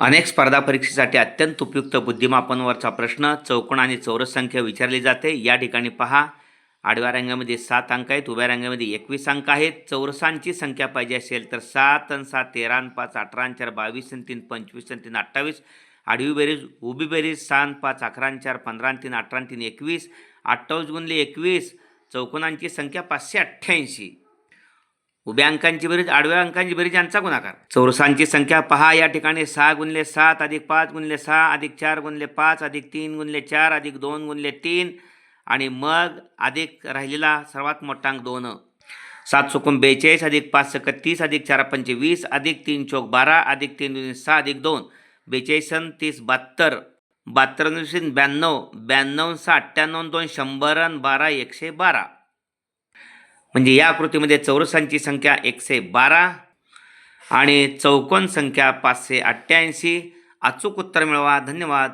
अनेक स्पर्धा परीक्षेसाठी अत्यंत उपयुक्त बुद्धिमापनवरचा प्रश्न चौकोन आणि चौरस संख्या विचारली जाते. या ठिकाणी पहा. आडव्या रांगामध्ये सात अंक आहेत उभ्या रांगामध्ये एकवीस अंक आहेत. चौरसांची संख्या पाहिजे असेल तर सात आणि सात तेरा आणि पाच अठरा आणि चार बावीस आणि तीन पंचवीस आणि तीन अठ्ठावीस. आडवी बेरीज उभी बेरीज सहा पाच अकरा चार पंधरा तीन अठरा तीन एकवीस. अठ्ठावीस गुणले एकवीस चौकोनांची संख्या पाचशे अठ्ठ्याऐंशी. उभ्या अंकांची बेरीज आडव्या अंकांची बेरीज यांचा गुणाकार. चौरसांची संख्या पहा या ठिकाणी सहा गुणले सात अधिक पाच गुणले सहा अधिक चार गुणले पाच अधिक तीन गुणले चार अधिक दोन गुणले तीन आणि मग अधिक राहिलेला सर्वात मोठा अंक दोन. सात चुकून बेचाळीस अधिक पाच सक तीस अधिक चार पंचवीस अधिक तीन चौक बारा अधिक तीन दोन सहा अधिक दोन. बेचाळीस अन् तीस बहात्तर. बहात्तर ब्याण्णव ब्याण्णव सहा अठ्ठ्याण्णव दोन शंभर बारा एकशे बारा. म्हणजे या आकृतीमध्ये चौरसांची संख्या एकशे बारा आणि चौकोन संख्या पाचशे अठ्ठ्याऐंशी. अचूक उत्तर मिळवा. धन्यवाद.